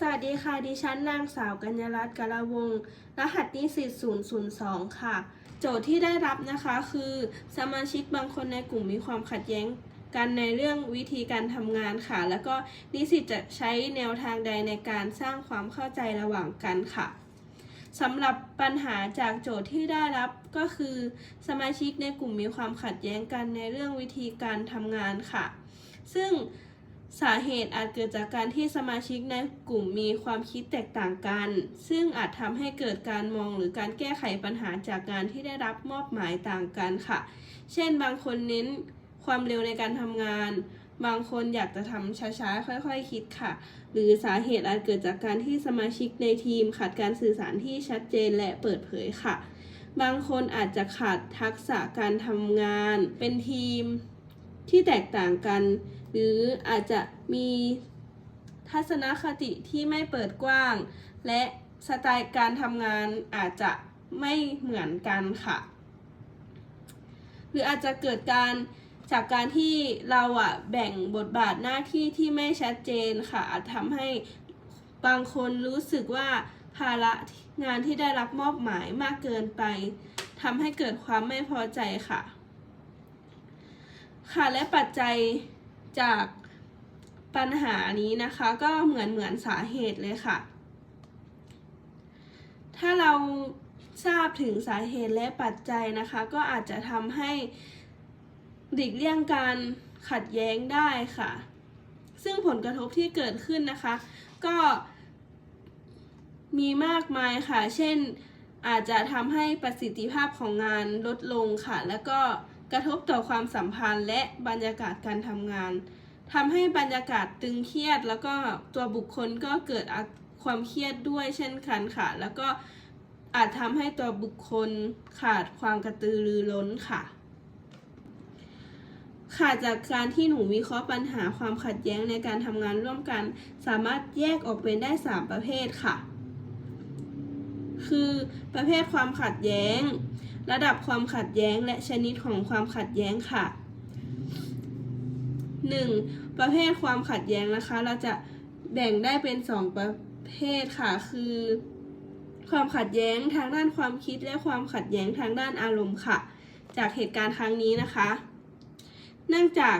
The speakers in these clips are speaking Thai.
สวัสดีค่ะ ดิฉันนางสาวกัญญารัตน์กาลวง รหัสนิสิต002 ค่ะ โจทย์ที่ได้รับนะคะคือ สมาชิกบางคนในกลุ่มมีความขัดแย้งกันในเรื่องวิธีการทำงานค่ะ แล้วก็นิสิตจะใช้แนวทางใดในการสร้างความเข้าใจระหว่างกันค่ะสำหรับปัญหาจากโจทย์ที่ได้รับก็คือ สมาชิกในกลุ่มมีความขัดแย้งกันในเรื่องวิธีการทำงานค่ะ ซึ่ง สาเหตุอาจเกิดจากการที่สมาชิกในกลุ่มมีความคิดแตกต่างกัน ซึ่งอาจทำให้เกิดการมองหรือการแก้ไขปัญหาจากงานที่ได้รับมอบหมายต่างกันค่ะ เช่น บางคนเน้นความเร็วในการทำงาน บางคนอยากจะทำช้าๆ ค่อยๆคคิดค่ะ หรือสาเหตุอาจเกิดจากการที่สมาชิกในทีมขาดการสื่อสารที่ชัดเจนและเปิดเผยค่ะ บางคนอาจจะขาดทักษะการทำงาน เป็นทีมที่แตกต่างกัน หรืออาจจะมีทัศนคติที่ไม่เปิดกว้าง และสไตล์การทำงานอาจจะไม่เหมือนกันค่ะ หรืออาจจะเกิดการจากการที่เราอะแบ่งบทบาทหน้าที่ที่ไม่ชัดเจนค่ะ อาจทำให้บางคนรู้สึกว่าภาระงานที่ได้รับมอบหมายมากเกินไปทำให้เกิดความไม่พอใจค่ะ ค่ะและปัจจัย จากปัญหานี้นะคะ ก็เหมือนเหมือนสาเหตุเลยค่ะ ถ้าเราทราบถึงสาเหตุและปัจจัยนะคะ ก็อาจจะทำให้หลีกเลี่ยงการขัดแย้งได้ค่ะ ซึ่งผลกระทบที่เกิดขึ้นนะคะ ก็มีมากมายค่ะ เช่นอาจจะทำให้ประสิทธิภาพของงานลดลงค่ะ แล้วก็ กระทบต่อความสัมพันธ์และบรรยากาศการทำงานทำให้บรรยากาศตึงเครียด แล้วก็ตัวบุคคลก็เกิดความเครียดด้วยเช่นกันค่ะ แล้วก็อาจทำให้ตัวบุคคลขาดความกระตือรือร้นค่ะ ค่ะจากการที่หนูวิเคราะห์ปัญหาความขัดแย้งในการทำงานร่วมกัน สามารถแยกออกเป็นได้ 3 ประเภทค่ะ คือประเภทความขัดแย้ง ระดับความขัดแย้งและชนิดของความขัดแย้งค่ะ 1. ประเภทความขัดแย้งนะคะ เราจะแบ่งได้เป็น 2 ประเภทค่ะ คือ ความขัดแย้งทางด้านความคิดและความขัดแย้งทางด้านอารมณ์ค่ะ จากเหตุการณ์ครั้งนี้นะคะ เนื่องจาก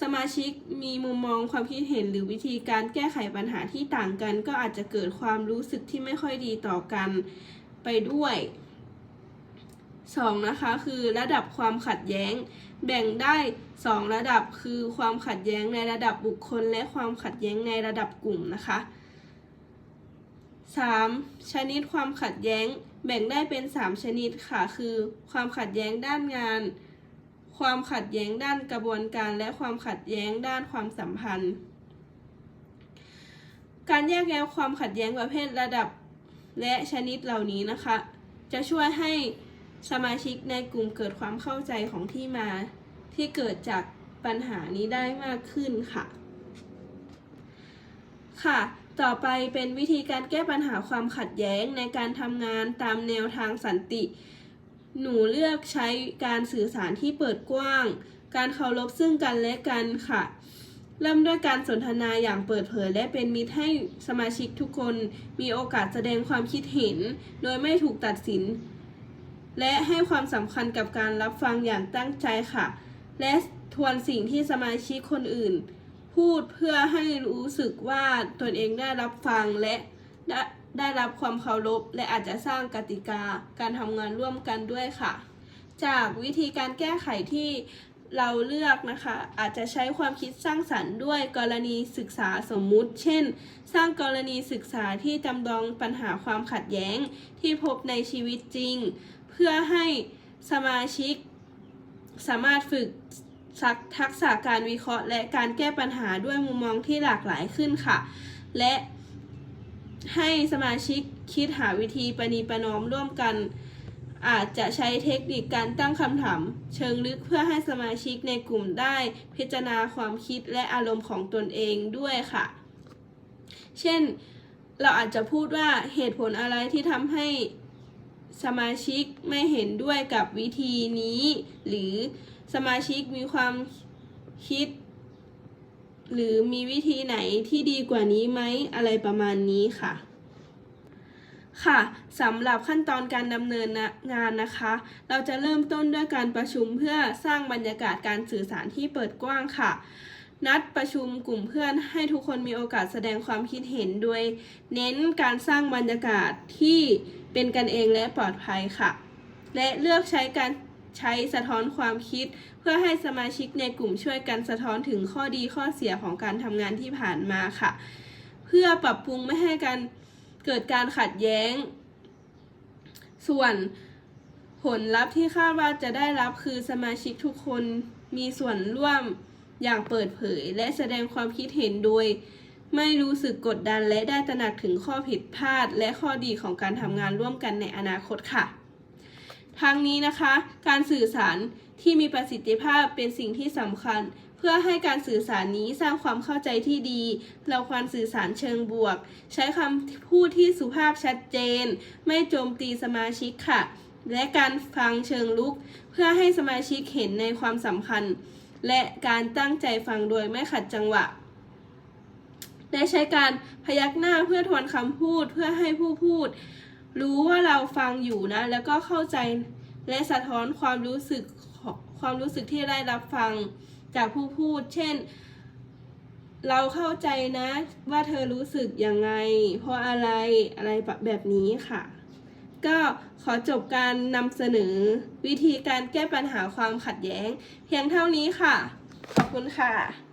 สมาชิกมีมุมมองความคิดเห็นหรือวิธีการแก้ไขปัญหาที่ต่างกัน ก็อาจจะเกิดความรู้สึกที่ไม่ค่อยดีต่อกันไปด้วย 2. นะคะคือระดับความขัดแย้ง แบ่งได้ 2 ระดับคือความขัดแย้งในระดับบุคคล และความขัดแย้งในระดับกลุ่มนะคะ 3. ชนิดความขัดแย้ง แบ่งได้เป็น 3 ชนิดค่ะ คือ ความขัดแย้งด้านงาน ความขัดแย้งด้านกระบวนการ และความขัดแย้งด้านความสัมพันธ์ การแยกแยะความขัดแย้งประเภทระดับและชนิดเหล่านี้นะคะ จะช่วยให้ สมาชิกในกลุ่มเกิดความเข้าใจของที่มาที่เกิดจากปัญหานี้ได้มากขึ้นค่ะ ค่ะ ต่อไปเป็นวิธีการแก้ปัญหาความขัดแย้งในการทำงานตามแนวทางสันติ หนูเลือกใช้การสื่อสารที่เปิดกว้าง การเคารพซึ่งกันและกันค่ะ เริ่มด้วยการสนทนาอย่างเปิดเผยและเป็นมิตรให้สมาชิกทุกคนมีโอกาสแสดงความคิดเห็น โดยไม่ถูกตัดสิน และให้ความสำคัญกับการรับฟังอย่างตั้งใจค่ะ และทวนสิ่งที่สมาชิกคนอื่น พูดเพื่อให้รู้สึกว่าตนเองได้รับฟังและได้ได้รับความเคารพและอาจจะสร้างกติกาการทำงานร่วมกันด้วยค่ะ จากวิธีการแก้ไขที่เราเลือกนะคะ อาจจะใช้ความคิดสร้างสรรค์ด้วยกรณีศึกษาสมมุติ เช่น สร้างกรณีศึกษาที่จำลองปัญหาความขัดแย้งที่พบในชีวิตจริง พื่อให้สมาชิกสามารถฝึกทักษะการวิเคราะห์ และการแก้ปัญหาด้วยมุมมองที่หลากหลายขึ้นค่ะ และให้สมาชิกคิดหาวิธีประนีประนอมร่วมกัน อาจจะใช้เทคนิคการตั้งคำถาม เชิงลึกเพื่อให้สมาชิกในกลุ่มได้พิจารณาความคิดและอารมณ์ของตนเองด้วยค่ะ เช่น เราอาจจะพูดว่าเหตุผลอะไรที่ทำให้ สมาชิกไม่เห็นด้วยกับวิธีนี้ หรือสมาชิกมีความคิด หรือมีวิธีไหนที่ดีกว่านี้ไหมอะไรประมาณนี้ค่ะ ค่ะสำหรับขั้นตอนการดำเนินงานนะคะ เราจะเริ่มต้นด้วยการประชุมเพื่อสร้างบรรยากาศการสื่อสารที่เปิดกว้างค่ะ นัดประชุมกลุ่มเพื่อนให้ทุกคนมีโอกาสแสดงความคิดเห็น โดยเน้นการสร้างบรรยากาศที่เป็นกันเองและปลอดภัยค่ะ และเลือกใช้การใช้สะท้อนความคิด เพื่อให้สมาชิกในกลุ่มช่วยกันสะท้อนถึงข้อดีข้อเสียของการทำงานที่ผ่านมาค่ะ เพื่อปรับปรุงไม่ให้การเกิดการขัดแย้ง ส่วนผลลัพธ์ที่คาดว่าจะได้รับคือสมาชิกทุกคนมีส่วนร่วม อย่างเปิดเผย และแสดงความคิดเห็นโดย ไม่รู้สึกกดดันและได้ตระหนักถึงข้อผิดพลาด และข้อดีของการทำงานร่วมกันในอนาคตค่ะทางนี้นะคะ การสื่อสารที่มีประสิทธิภาพเป็นสิ่งที่สำคัญ เพื่อให้การสื่อสารนี้สร้างความเข้าใจที่ดี เราควรสื่อสารเชิงบวก ใช้คำพูดที่สุภาพชัดเจน ไม่โจมตีสมาชิกค่ะ และการฟังเชิงลุก เพื่อให้สมาชิกเห็นในความสำคัญ และการตั้งใจฟังโดยไม่ขัดจังหวะและใช้การพยักหน้าเพื่อทวนคำพูดเพื่อให้ผู้พูด รู้ว่าเราฟังอยู่นะ แล้วก็เข้าใจและสะท้อนความรู้สึกความรู้สึกที่ได้รับฟังจากผู้พูด เช่น เราเข้าใจนะว่าเธอรู้สึกยังไง เพราะอะไรอะไรแบบนี้ค่ะ ก็ขอจบการนำเสนอวิธีการแก้ปัญหาความขัดแย้ง เพียงเท่านี้ค่ะ ขอบคุณค่ะ